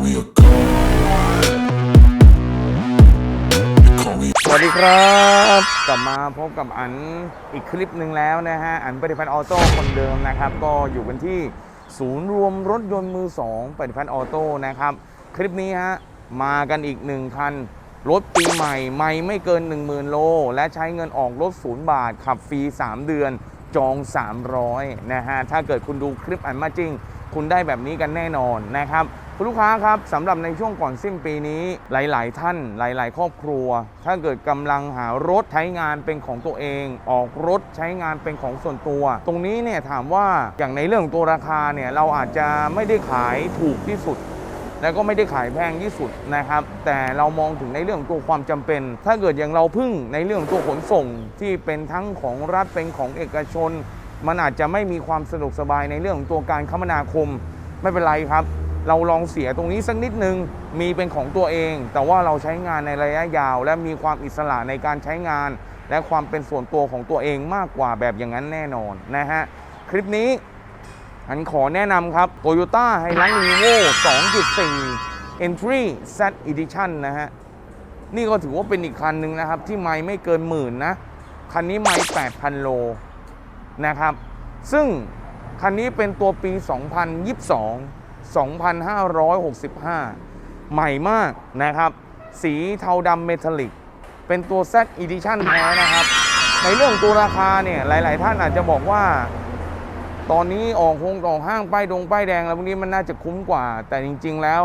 สวัสดีครับ กลับมาพบกับอันอีกคลิปหนึ่งแล้วนะฮะ อันปฏิพันธ์ออโต้คนเดิมนะครับ ก็อยู่กันที่ศูนย์รวมรถยนต์มือ2ปฏิพันธ์ออโต้นะครับ คลิปนี้ฮะ มากันอีกหนึ่งคัน รถปีใหม่ ไม่ไม่เกิน 10,000 โล และใช้เงินออกรถศูนย์บาท ขับฟรี 3 เดือนจอง 300 นะฮะ ถ้าเกิดคุณดูคลิปอันมาจริง คุณได้แบบนี้กันแน่นอนนะครับ คุณลูกค้าครับสำหรับในช่วงก่อนสิ้นปีนี้ หลาย ๆ ท่านหลาย ๆ ครอบครัว ถ้าเกิดกำลังหารถใช้งานเป็นของตัวเอง ออกรถใช้งานเป็นของส่วนตัว ตรงนี้เนี่ยถามว่าอย่างในเรื่องของตัวราคาเนี่ยเราอาจจะไม่ได้ขายถูกที่สุดแล้วก็ไม่ได้ขายแพงที่สุดนะครับ แต่เรามองถึงในเรื่องตัวความจำเป็น ถ้าเกิดอย่างเราพึ่งในเรื่องตัวขนส่งที่เป็นทั้งของรัฐเป็นของเอกชน มันอาจจะไม่มีความสะดวกสบายในเรื่องของตัวการคมนาคมไม่เป็นไรครับ เราลองเสียตรงนี้สักนิดนึง มีเป็นของตัวเอง แต่ว่าเราใช้งานในระยะยาว และมีความอิสระในการใช้งาน และความเป็นส่วนตัวของตัวเองมากกว่าแบบอย่างนั้นแน่นอนนะฮะ คลิปนี้อันขอแนะนำครับ Toyota h i l u x Revo 2.4 Entry Z Edition นะฮะ นี่ก็ถือว่าเป็นอีกคันหนึ่งนะครับ ที่ไม่ไม่เกินหมื่นนะ คันนี้ไม่8,000 โลนะครับ ซึ่งคันนี้เป็นตัวปี 2022 2565 ใหม่มากนะครับ สีเทาดำเมทัลลิก เป็นตัว Z Edition แท้นะครับ ในเรื่องตัวราคาเนี่ย หลาย ๆ ท่านอาจจะบอกว่า ตอนนี้ออกคงออกห้างป้ายดงป้ายแดงแล้วพวกนี้มันน่าจะคุ้มกว่า แต่จริง ๆ แล้ว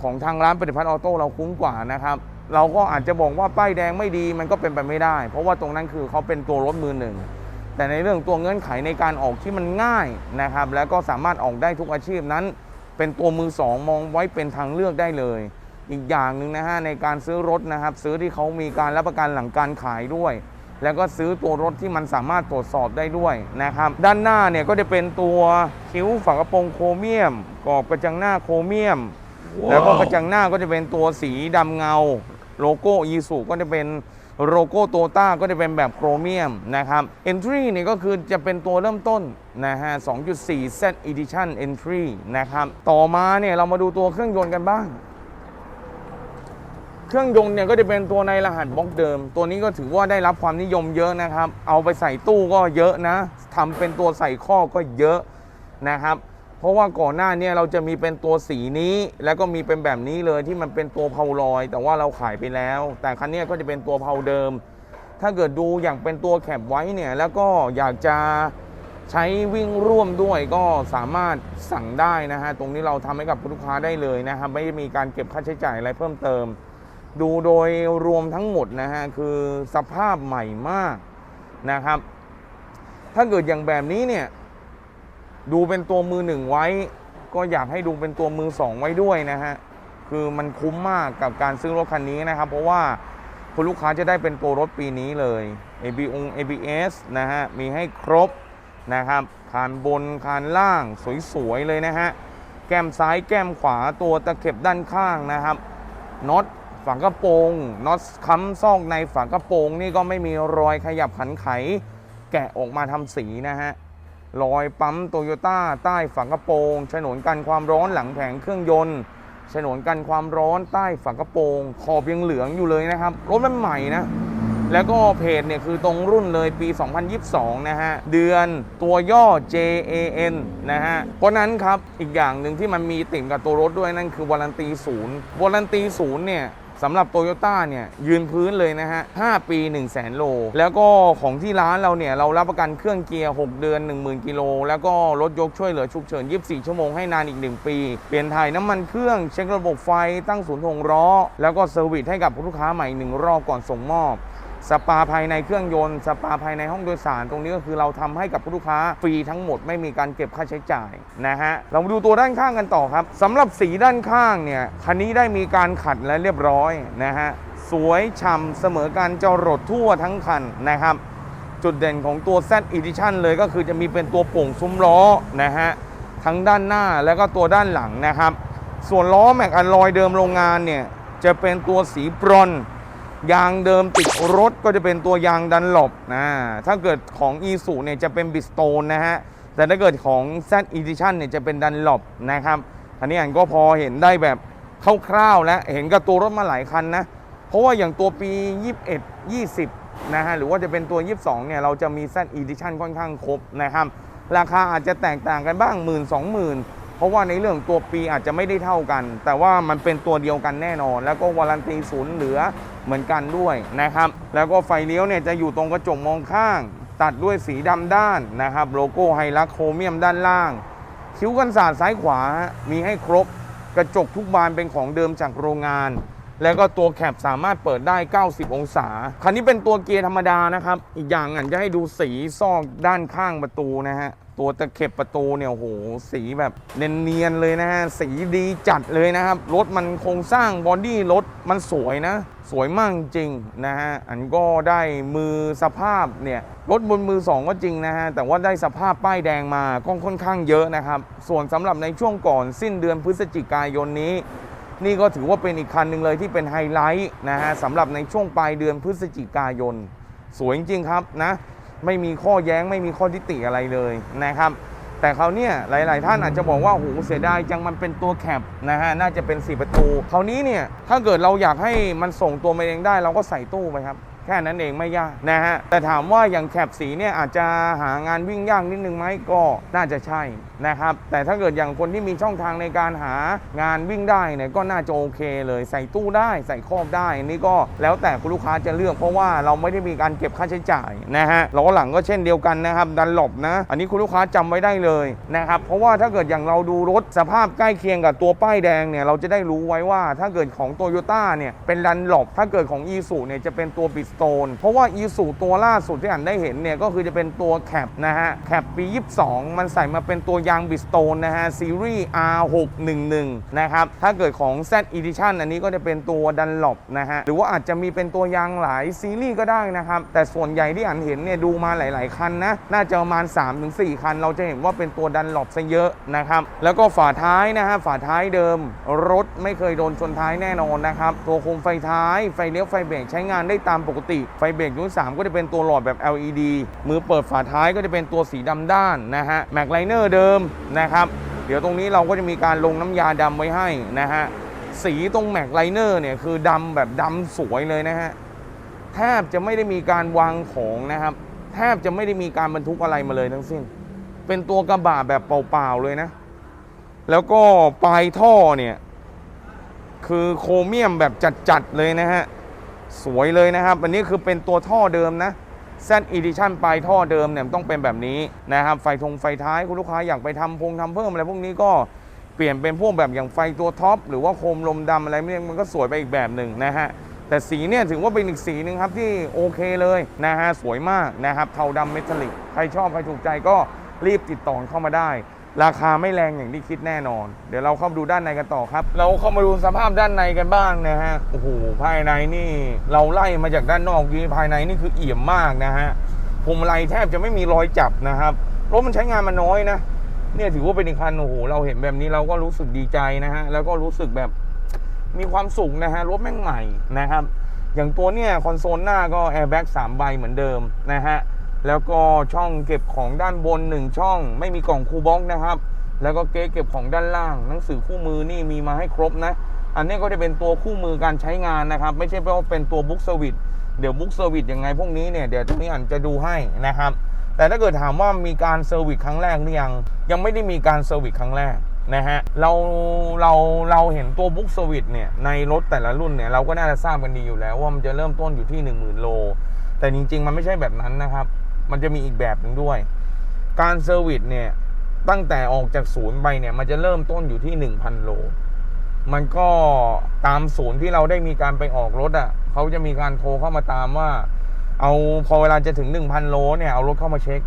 ของทางร้านผลิตภัณฑ์ออโต้เราคุ้มกว่านะครับ เราก็อาจจะบอกว่าป้ายแดงไม่ดีมันก็เป็นไปไม่ได้ เพราะว่าตรงนั้นคือเขาเป็นตัวรถมือหนึ่งแต่ในเรื่องตัวเงื่อนไขในการออกที่มันง่ายนะครับ แล้วก็สามารถออกได้ทุกอาชีพนั้น เป็นตัวมือสองมองไว้เป็นทางเลือกได้เลย อีกอย่างหนึ่งนะฮะในการซื้อรถนะครับ ซื้อที่เขามีการรับประกันหลังการขายด้วย แล้วก็ซื้อตัวรถที่มันสามารถตรวจสอบได้ด้วยนะครับ ด้านหน้าเนี่ยก็จะเป็นตัวคิ้วฝากระโปรงโครเมียมกรอบกระจังหน้าโครเมียม แล้วก็กระจังหน้าก็จะเป็นตัวสีดำเงา โลโก้อีสุก็จะเป็น โลโก้โตต้าก็จะเป็นแบบโครเมียมนะครับ Entry เนี่ยก็คือจะเป็นตัวเริ่มต้นนะฮะ 2.4 Z Edition Entry นะครับ ต่อมาเนี่ยเรามาดูตัวเครื่องยนต์กันบ้าง เครื่องยนต์เนี่ยก็จะเป็นตัวในรหัสบล็อกเดิม ตัวนี้ก็ถือว่าได้รับความนิยมเยอะนะครับ เอาไปใส่ตู้ก็เยอะนะทำเป็นตัวใส่ข้อก็เยอะนะครับ เพราะว่าก่อนหน้าเนี้เราจะมีเป็นตัวสีนี้ แล้วก็มีเป็นแบบนี้เลยที่มันเป็นตัวเพาลอย แต่ว่าเราขายไปแล้ว แต่คันนี้ก็จะเป็นตัวเพาเดิม ถ้าเกิดดูอย่างเป็นตัวแคปไว้เนี่ยแล้วก็อยากจะใช้วิ่งร่วมด้วยก็สามารถสั่งได้นะฮะตรงนี้เราทำให้กับลูกค้าได้เลยนะครับไม่มีการเก็บค่าใช้จ่ายอะไรเพิ่มเติม ดูโดยรวมทั้งหมดนะฮะคือสภาพใหม่มากนะครับ ถ้าเกิดอย่างแบบนี้เนี่ย ดูเป็นตัวมือหนึ่งไว้ ก็อยากให้ดูเป็นตัวมือสองไว้ด้วยนะฮะ คือมันคุ้มมากกับการซื้อรถคันนี้นะครับ เพราะว่าคุณลูกค้าจะได้เป็นตัวรถปีนี้เลย ABO ABS นะฮะ มีให้ครบนะครับคานบนคานล่างสวยๆเลยนะฮะ แก้มซ้ายแก้มขวาตัวตะเข็บด้านข้างนะครับน็อตฝากระโปรงน็อตค้ำซอกในฝากระโปรงนี่ก็ไม่มีรอยขยับขันไข แกะออกมาทำสีนะฮะ รอยปั๊มโตโยต้าใต้ฝากระโปรงฉนวนกันความร้อนหลังแผงเครื่องยนต์ฉนวนกันความร้อนใต้ฝากระโปรง ขอบยังเหลืองอยู่เลยนะครับ รถมันใหม่นะ แล้วก็เพจเนี่ยคือตรงรุ่นเลยปี 2022 นะฮะ เดือนตัวย่อ JAN นะฮะ เพราะนั้นครับ อีกอย่างหนึ่งที่มันมีติ่งกับตัวรถด้วยนั่นคือวารันตีศูนย์วารันตีศูนย์เนี่ยสำหรับโตโยต้าเนี่ยยืนพื้นเลยนะฮะ 5 ปี 1 0 0 0 0แสนโล แล้วก็ของที่ร้านเราเนี่ย เรารับประกันเครื่องเกียร์ 6 เดือน 10,000 กิโล แล้วก็รถยกช่วยเหลือฉุกเฉิน 24 ชั่วโมงให้นานอีก 1 ปี เปลี่ยนถ่ายน้ำมันเครื่องเช็คระบบไฟตั้งศูนย์ถงล้อ แล้วก็เซอร์วิสให้กับลูกค้าใหม่ 1 รอบก่อนส่งมอบ สปาภายในเครื่องยนต์ สปาภายในห้องโดยสาร ตรงนี้ก็คือเราทำให้กับลูกค้าฟรีทั้งหมดไม่มีการเก็บค่าใช้จ่ายนะฮะ เรามาดูตัวด้านข้างกันต่อครับสำหรับสีด้านข้างเนี่ย คันนี้ได้มีการขัดและเรียบร้อยนะฮะ สวยฉ่ำเสมอการจรดทั่วทั้งคันนะครับ จุดเด่นของตัว Z Edition เลยก็คือจะมีเป็นตัวโป่งซุ้มล้อนะฮะ ทั้งด้านหน้าแล้วก็ตัวด้านหลังนะครับ ส่วนล้อแม็กอะลอยเดิมโรงงานเนี่ยจะเป็นตัวสีบรอนซ์ ยางเดิมติดรถก็จะเป็นตัวยางดันหลบนะถ้าเกิดของ e ี u เนี่ยจะเป็นบิสโตนนะฮะแต่ถ้าเกิดของ Z Edition เนี่ยจะเป็นดันหลบนะครับอันนี้อันก็พอเห็นได้แบบคร่าวๆแล้วเห็นกับตัวรถมาหลายคันนะ เพราะว่าอย่างตัวปี 21 20 นะฮะ หรือว่าจะเป็นตัว 22 เนี่ย เราจะมี Z Edition ค่อนข้างครบนะครับ ราคาอาจจะแตกต่างกันบ้างหมื่นสองหมื่นเพราะว่าในเรื่องตัวปีอาจจะไม่ได้เท่ากัน แต่ว่ามันเป็นตัวเดียวกันแน่นอน แล้วก็วารันตีศูนย์เหลือ เหมือนกันด้วยนะครับ แล้วก็ไฟเลี้ยวเนี่ยจะอยู่ตรงกระจกมองข้าง ตัดด้วยสีดำด้านนะครับ โลโก้ไฮลักโครเมียมด้านล่าง คิ้วกันศาสตร์ซ้ายขวา มีให้ครบ กระจกทุกบานเป็นของเดิมจากโรงงาน แล้วก็ตัวแคปสามารถเปิดได้ 90 องศา คันนี้เป็นตัวเกียร์ธรรมดานะครับ อีกอย่างอะจะให้ดูสีซอกด้านข้างประตูนะฮะ ตัวตะเข็บประตูเนี่ยโหสีแบบเนียนๆเลยนะฮะสีดีจัดเลยนะครับ รถมันโครงสร้างบอดี้รถมันสวยนะ สวยมากจริงนะฮะอันก็ได้มือสภาพเนี่ยรถบนมือสองก็จริงนะฮะแต่ว่าได้สภาพป้ายแดงมาก็ค่อนข้างเยอะนะครับ ส่วนสำหรับในช่วงก่อนสิ้นเดือนพฤศจิกายนนี้ นี่ก็ถือว่าเป็นอีกคันหนึ่งเลยที่เป็นไฮไลท์นะฮะสำหรับในช่วงปลายเดือนพฤศจิกายน สวยจริงครับนะ ไม่มีข้อแย้งไม่มีข้อทิฏฐิอะไรเลยนะครับ แต่เขาเนี่ยหลาย ๆ ท่านอาจจะบอกว่าโหเสียดายจังมันเป็นตัวแคบนะฮะน่าจะเป็น 4 ประตู คราวนี้เนี่ยถ้าเกิดเราอยากให้มันส่งตัวมาเองได้ เราก็ใส่ตู้ไปครับ แค่นั้นเองไม่ยากนะฮะแต่ถามว่าอย่างแคปสีเนี่ยอาจจะหางานวิ่งยากนิดนึงไหมก็น่าจะใช่นะครับแต่ถ้าเกิดอย่างคนที่มีช่องทางในการหางานวิ่งได้เนี่ยก็น่าจะโอเคเลยใส่ตู้ได้ใส่ครอบได้นนี้ก็แล้วแต่คุณลูกค้าจะเลือกเพราะว่าเราไม่ได้มีการเก็บค่าใช้จ่ายนะฮะล้อหลังก็เช่นเดียวกันนะครับดันหลบนะ อันนี้คุณลูกค้าจำไว้ได้เลยนะครับเพราะว่าถ้าเกิดอย่างเราดูรถสภาพใกล้เคียงกับตัวป้ายแดงเนี่ยเราจะได้รู้ไว้ว่าถ้าเกิดของโตโยต้าเนี่ยเป็นดันหลบถ้าเกิดของ e ีสูเนี่ยจะเป็นตัวบิสตนเพราะว่า e ีสูตัวล่าสุดที่อ่านได้เห็นเนี่ยก็คือจะเป็นตัวแคปนะฮะแคปปี 22 มันใส่มาเป็นตัวยางบิสโตนนะฮะซีรีส์ R611 นะครับถ้าเกิดของ Z Edition อันนี้ก็จะเป็นตัวดันหลบนะฮะหรือว่าอาจจะมีเป็นตัวยางหลายซีรีส์ก็ได้นะครับแต่ส่วนใหญ่ที่อ่านเห็นเนี่ยดูมาหลาย ๆ คันนะน่าจะประมาณ 3-4 คัน เราจะเห็นว่าเป็นตัวดันหลบซะเยอะนะครับแล้วก็ฝาท้ายนะฮะฝาท้ายเดิม รถไม่เคยโดนชนท้ายแน่นอนนะครับตัวโคมไฟท้ายไฟเลี้ยวไฟเบรกใช้งานได้ตามปกติไฟเบรกรุ่น3 ก็จะเป็นตัวหลอดแบบ LED มือเปิดฝาท้ายก็จะเป็นตัวสีดำด้านนะฮะแม็กไลเนอร์เดิมนะครับ เดี๋ยวตรงนี้เราก็จะมีการลงน้ำยาดำไว้ให้นะฮะสีตรงแม็กไลเนอร์เนี่ยคือดำแบบดำสวยเลยนะฮะแทบจะไม่ได้มีการวางของนะครับ แทบจะไม่ได้มีการบรรทุกอะไรมาเลยทั้งสิ้น เป็นตัวกระบะแบบเปล่าๆเลยนะ แล้วก็ปลายท่อเนี่ยคือโครเมียมแบบจัดๆเลยนะฮะ สวยเลยนะครับ อันนี้คือเป็นตัวท่อเดิมนะ Z Edition ปลายท่อเดิมเนี่ยต้องเป็นแบบนี้นะครับ ไฟทงไฟท้ายคุณลูกค้าอยากไปทำพงทำเพิ่มอะไรพวกนี้ก็เปลี่ยนเป็นพวกแบบอย่างไฟตัวท็อปหรือว่าโคมลมดำอะไรเนี่ยมันก็สวยไปอีกแบบหนึ่งนะฮะแต่สีเนี่ยถือว่าเป็นอีกสีหนึ่งครับที่โอเคเลยนะฮะสวยมากนะครับเทาดำเมทัลลิกใครชอบใครถูกใจก็รีบติดต่อเข้ามาได้ ราคาไม่แรงอย่างที่คิดแน่นอน เดี๋ยวเราเข้ามาดูด้านในกันต่อครับ เราเข้ามาดูสภาพด้านในกันบ้างนะฮะโอ้โหภายในนี่ เราไล่มาจากด้านนอกยีภายในนี่คือเอี่ยมมากนะฮะพวงมาลัยแทบจะไม่มีรอยจับนะครับรถมันใช้งานมาน้อยนะเนี่ยถือว่าเป็นอีกคันโอ้โหเราเห็นแบบนี้เราก็รู้สึกดีใจนะฮะแล้วก็รู้สึกแบบมีความสุขนะฮะรถแม่งใหม่นะครับ อย่างตัวเนี่ยคอนโซลหน้าก็แอร์แบ็กสามใบเหมือนเดิมนะฮะ แล้วก็ช่องเก็บของด้านบน 1 ช่อง ไม่มีกล่องคูลบ็อกนะครับ แล้วก็เก๊เก็บของด้านล่าง หนังสือคู่มือนี่มีมาให้ครบนะ อันนี้ก็จะเป็นตัวคู่มือการใช้งานนะครับ ไม่ใช่เพราะว่าเป็นตัวบุ๊กเซอร์วิสเดี๋ยวบุ๊กเซอร์วิสยังไงพวกนี้เนี่ยเดี๋ยวตรงนี้อ่านจะดูให้นะครับ แต่ถ้าเกิดถามว่ามีการเซอร์วิสครั้งแรกหรือยังยังไม่ได้มีการเซอร์วิสครั้งแรกนะฮะเราเราเราเห็นตัวบุ๊กเซอร์วิสเนี่ยในรถแต่ละรุ่นเนี่ยเราก็น่าจะทราบกันดีอยู่แล้วว่ามันจะเริ่มต้นอยู่ที่ 1 0,000โลแต่จริง ๆ มันไม่ใช่แบบนั้นนะครับ มันจะมีอีกแบบหนึ่งด้วย การเซอร์วิสเนี่ย ตั้งแต่ออกจากศูนย์ไปเนี่ย มันจะเริ่มต้นอยู่ที่ 1,000 โล มันก็ตามศูนย์ที่เราได้มีการไปออกรถอะเขาจะมีการโทรเข้ามาตามว่า เอาพอเวลาจะถึง 1,000 โลเนี่ย เอารถเข้ามาเช็ค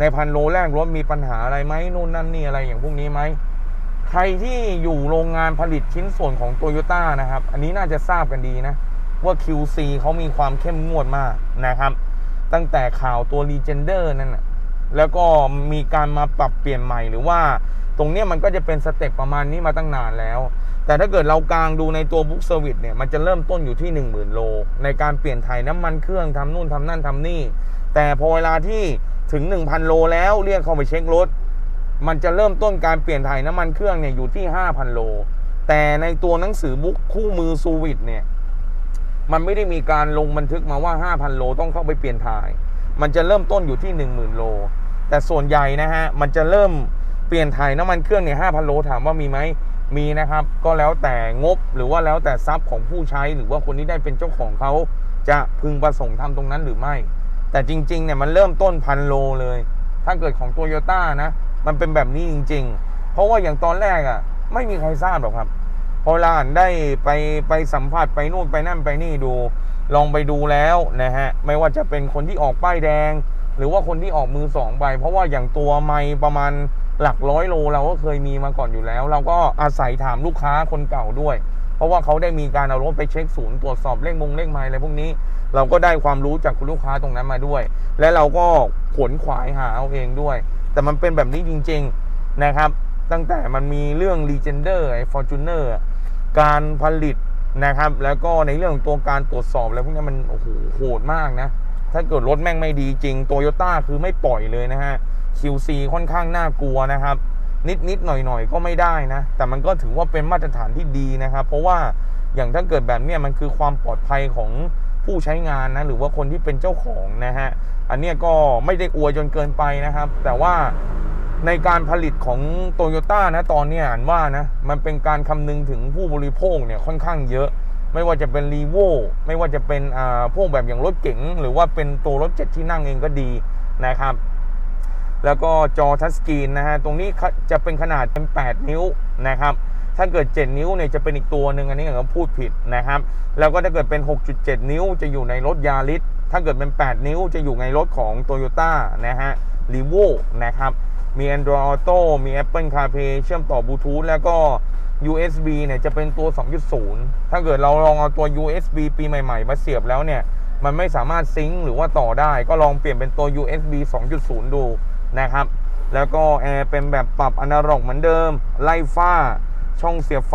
ในพันโลแรกรถมีปัญหาอะไรไหมนู่นนั่นนี่อะไรอย่างพวกนี้ไหมใครที่อยู่โรงงานผลิตชิ้นส่วนของโตโยต้านะครับ อันนี้น่าจะทราบกันดีนะ ว่า QC เขามีความเข้มงวดมากนะครับ ตั้งแต่ข่าวตัว Legender นั่นนะแล้วก็มีการมาปรับเปลี่ยนใหม่หรือว่าตรงเนี้ยมันก็จะเป็นสเต็ปประมาณนี้มาตั้งนานแล้ว แต่ถ้าเกิดเรากลางดูในตัวบุ๊กเซอร์วิสเนี่ย มันจะเริ่มต้นอยู่ที่ 1 0,000 โล ในการเปลี่ยนถ่ายน้ำมันเครื่องทำนู่นทำนั่นทำนี่ แต่พอเวลาที่ถึง 1,000 โลแล้วเรียกเข้าไปเช็ครถ มันจะเริ่มต้นการเปลี่ยนถ่ายน้ำมันเครื่องเนี่ยอยู่ที่ 5,000 โล แต่ในตัวหนังสือบุ๊กคู่มือซูวิตเนี่ย มันไม่ได้มีการลงบันทึกมาว่า 5,000 โลต้องเข้าไปเปลี่ยนถ่าย มันจะเริ่มต้นอยู่ที่ 10,000 โล แต่ส่วนใหญ่นะฮะ มันจะเริ่มเปลี่ยนถ่ายน้ำมันเครื่องเนี่ย5,000 โลถามว่ามีไหม มีนะครับ ก็แล้วแต่งบหรือว่าแล้วแต่ทรัพย์ของผู้ใช้ หรือว่าคนที่ได้เป็นเจ้าของเขาจะพึงประสงค์ทำตรงนั้นหรือไม่ แต่จริงๆเนี่ยมันเริ่มต้นพันโลเลย ถ้าเกิดของโตโยต้านะ มันเป็นแบบนี้จริง ๆ เพราะว่าอย่างตอนแรกอะ่ะไม่มีใครทราบหรอกครับ พอลานได้ไปไปสัมผัสไปนู่นไปนั่นไปนี่ดู ลองไปดูแล้วนะฮะไม่ว่าจะเป็นคนที่ออกป้ายแดง หรือว่าคนที่ออกมือสองไป เพราะว่าอย่างตัวไม่ประมาณหลักร้อยโลเราก็เคยมีมาก่อนอยู่แล้ว เราก็อาศัยถามลูกค้าคนเก่าด้วย เพราะว่าเขาได้มีการเอารถไปเช็คศูนย์ตรวจสอบเลขมงเลขไม้อะไรพวกนี้ เราก็ได้ความรู้จากคุณลูกค้าตรงนั้นมาด้วย และเราก็ขวนขวายหาเอาเองด้วย แต่มันเป็นแบบนี้จริง ๆนะครับ ตั้งแต่มันมีเรื่อง Legender ไอ้ Fortuner อะ การผลิตนะครับ แล้วก็ในเรื่องของตัวการตรวจสอบอะไรพวกนี้มันโอ้โหโหดมากนะ ถ้าเกิดรถแม่งไม่ดีจริงโตโยต้าคือไม่ปล่อยเลยนะฮะ QC ค่อนข้างน่ากลัวนะครับ นิดนิดหน่อยหน่อยก็ไม่ได้นะ แต่มันก็ถือว่าเป็นมาตรฐานที่ดีนะครับ เพราะว่าอย่างถ้าเกิดแบบนี้มันคือความปลอดภัยของผู้ใช้งานนะ หรือว่าคนที่เป็นเจ้าของนะฮะ อันนี้ก็ไม่ได้อวยจนเกินไปนะครับ แต่ว่าในการผลิตของโตโยต้านะตอนนี้อ่านว่านะ มันเป็นการคำนึงถึงผู้บริโภคเนี่ยค่อนข้างเยอะ ไม่ว่าจะเป็นรีโวไม่ว่าจะเป็นอ่าพวกแบบอย่างรถเก๋งหรือว่าเป็นตัวรถเจ็ดที่นั่งเองก็ดีนะครับ แล้วก็จอทัชสกรีนนะฮะ ตรงนี้จะเป็นขนาดเป็น8นิ้วนะครับ ถ้าเกิด 7 นิ้วเนี่ยจะเป็นอีกตัวหนึ่งอันนี้ผมพูดผิดนะครับ แล้วก็ถ้าเกิดเป็น 6.7 นิ้วจะอยู่ในรถยาริส ถ้าเกิดเป็น 8 นิ้วจะอยู่ในรถของ Toyota นะฮะรีโวนะครับมี Android Auto มี Apple CarPlay เชื่อมต่อบลูทูธแล้วก็ USB เนี่ยจะเป็นตัว 2.0 ถ้าเกิดเราลองเอาตัว USB ปีใหม่ ๆ มาเสียบแล้วเนี่ย มันไม่สามารถซิงค์หรือว่าต่อได้ ก็ลองเปลี่ยนเป็นตัว USB 2.0 ดูนะครับ แล้วก็แอร์เป็นแบบปรับอนาล็อกเหมือนเดิม ไล่ฟ้า ช่องเสียบไฟ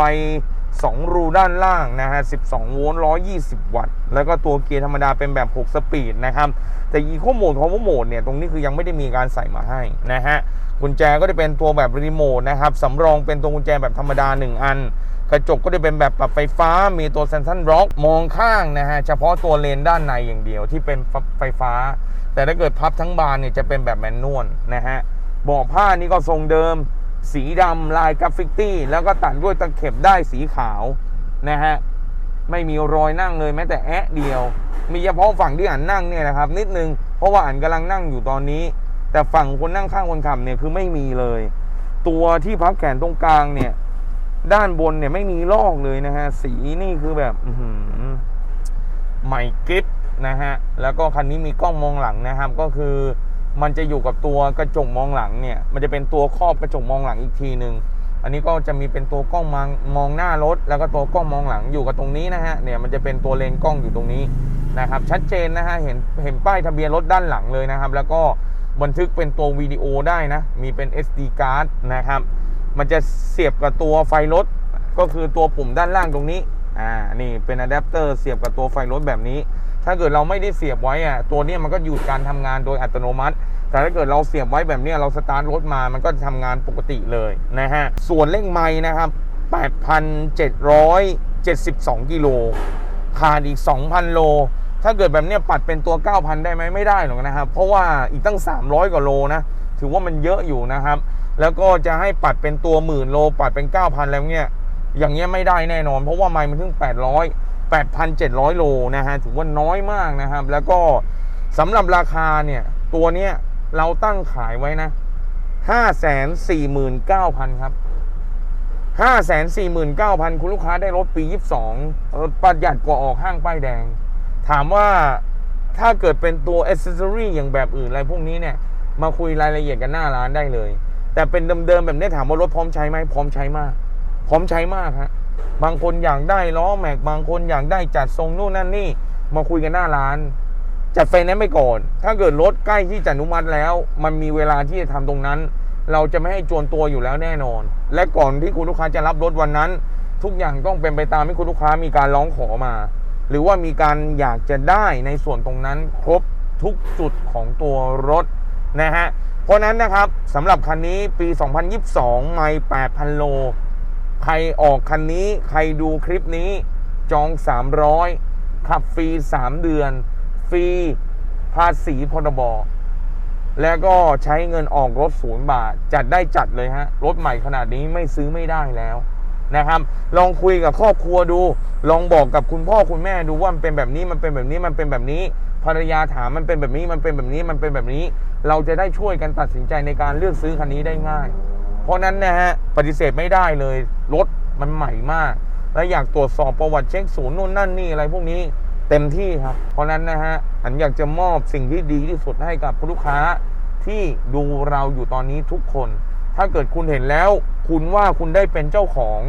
2 รูด้านล่างนะฮะ 12 โวลต์ 120 วัตต์ แล้วก็ตัวเกียร์ธรรมดาเป็นแบบ 6 สปีดนะครับ แต่อีโคโหมดของโหมดเนี่ย ตรงนี้คือยังไม่ได้มีการใส่มาให้นะฮะ กุญแจก็จะเป็นตัวแบบรีโมทนะครับ สำรองเป็นตัวกุญแจแบบธรรมดา 1 อัน กระจกก็จะเป็นแบบปรับไฟฟ้า มีตัวเซนซันร็อกมองข้างนะฮะ เฉพาะตัวเลนด้านในอย่างเดียวที่เป็นไฟฟ้า แต่ถ้าเกิดพับทั้งบานเนี่ยจะเป็นแบบแมนนวลนะฮะ เบาะผ้านี่ก็ทรงเดิม สีดำลายกราฟฟิตี้ แล้วก็ตัดด้วยตะเข็บได้สีขาวนะฮะไม่มีรอยนั่งเลยแม้แต่แอะเดียว มีเฉพาะฝั่งที่อ่านนั่งเนี่ยนะครับนิดนึงเพราะว่าอ่านกำลังนั่งอยู่ตอนนี้ แต่ฝั่งคนนั่งข้างคนขับเนี่ยคือไม่มีเลย ตัวที่พับแขนตรงกลางเนี่ย ด้านบนเนี่ยไม่มีลอกเลยนะฮะสีนี่คือแบบอืใหม่กริปนะฮะแล้วก็คันนี้มีกล้องมองหลังนะครับก็คือ มันจะอยู่กับตัวกระจกมองหลังเนี่ย มันจะเป็นตัวครอบกระจกมองหลังอีกทีหนึ่งอันนี้ก็จะมีเป็นตัวกล้องมองมองหน้ารถ แล้วก็ตัวกล้องมองหลังอยู่กับตรงนี้นะฮะเนี่ยมันจะเป็นตัวเลนกล้องอยู่ตรงนี้นะครับ ชัดเจนนะฮะเห็นเห็นป้ายทะเบียนรถด้านหลังเลยนะครับ แล้วก็บันทึกเป็นตัววิดีโอได้นะ มีเป็น SD card นะครับ มันจะเสียบกับตัวไฟรถ ก็คือตัวปุ่มด้านล่างตรงนี้ อ่า นี่เป็นอะแดปเตอร์เสียบกับตัวไฟรถแบบนี้ ถ้าเกิดเราไม่ได้เสียบไว้อะตัวนี้มันก็หยุดการทำงานโดยอัตโนมัติ แต่ถ้าเกิดเราเสียบไว้แบบนี้เราสตาร์ทรถมามันก็ทำงานปกติเลยนะฮะ ส่วนเร่งไม้นะครับ 8,772 กิโลขาดอีก 2,000 โล ถ้าเกิดแบบนี้ปัดเป็นตัว 9,000 ได้ไหมไม่ได้หรอกนะครับ เพราะว่าอีกตั้ง 300 กว่าโลนะถือว่ามันเยอะอยู่นะครับ แล้วก็จะให้ปัดเป็นตัวหมื่นโล ปัดเป็น 9,000 แล้วเนี่ยอย่างเงี้ยไม่ได้แน่นอน เพราะว่าไมล์มันถึง 800 8,700 โลนะฮะถือว่าน้อยมากนะครับ แล้วก็สำหรับราคาเนี่ยตัวเนี้ย เราตั้งขายไว้นะ549,000ครับ549,000คุณลูกค้าได้รถปี22เอ่อประหยัดกว่าออกห้างป้ายแดง ถามว่าถ้าเกิดเป็นตัวอ c เซสซอรี่อย่างแบบอื่นอะไรพวกนี้เนี่ย มาคุยรายละเอียดกันหน้าร้านได้เลย แต่เป็นเดิมๆแบบนี้ถามว่ารถพร้อมใช้ไหมพร้อมใช้มาก พร้อมใช้มากฮะบางคนอยากได้ล้อแม็กบางคนอยากได้จัดทรงนู่นนั่นนี่ มาคุยกันหน้าร้าน จัดไฟแนนซ์ไปก่อน ถ้าเกิดรถใกล้ที่จะอนุมัติแล้ว มันมีเวลาที่จะทำตรงนั้น เราจะไม่ให้จวนตัวอยู่แล้วแน่นอน และก่อนที่คุณลูกค้าจะรับรถวันนั้น ทุกอย่างต้องเป็นไปตามที่คุณลูกค้ามีการร้องขอมา หรือว่ามีการอยากจะได้ในส่วนตรงนั้นครบทุกจุดของตัวรถนะฮะ เพราะฉะนั้นนะครับสำหรับคันนี้ปี 2022 ไม่ 8,000 โล ใครออกคันนี้ ใครดูคลิปนี้ จอง 300 ขับฟรี 3 เดือน ฟรี ภาษีพรบแล้วก็ใช้เงินออกรถศูนย์บาท จัดได้จัดเลยฮะ รถใหม่ขนาดนี้ไม่ซื้อไม่ได้แล้วนะครับ ลองคุยกับครอบครัวดู ลองบอกกับคุณพ่อคุณแม่ดูว่ามันเป็นแบบนี้มันเป็นแบบนี้มันเป็นแบบนี้ ภรรยาถามมันเป็นแบบนี้มันเป็นแบบนี้มันเป็นแบบนี้ เราจะได้ช่วยกันตัดสินใจในการเลือกซื้อคันนี้ได้ง่าย เพราะนั้นนะฮะปฏิเสธไม่ได้เลยรถมันใหม่มาก และอยากตรวจสอบประวัติเช็คศูนย์นู่นนั่นนี่อะไรพวกนี้ เต็มที่ครับ เพราะนั้นนะฮะอันอยากจะมอบสิ่งที่ดีที่สุดให้กับลูกค้าที่ดูเราอยู่ตอนนี้ทุกคน ถ้าเกิดคุณเห็นแล้ว คุณว่าคุณได้เป็นเจ้าของ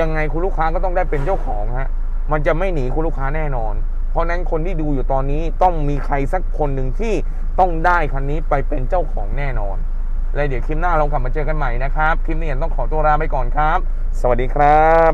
ยังไงคุณลูกค้าก็ต้องได้เป็นเจ้าของฮะ มันจะไม่หนีคุณลูกค้าแน่นอน เพราะนั้นคนที่ดูอยู่ตอนนี้ต้องมีใครสักคนหนึ่งที่ต้องได้คันนี้ไปเป็นเจ้าของแน่นอนแล้วเดี๋ยวคลิปหน้าเรากลับมาเจอกันใหม่นะครับ คลิปนี้ต้องขอตัวลาไปก่อนครับ สวัสดีครับ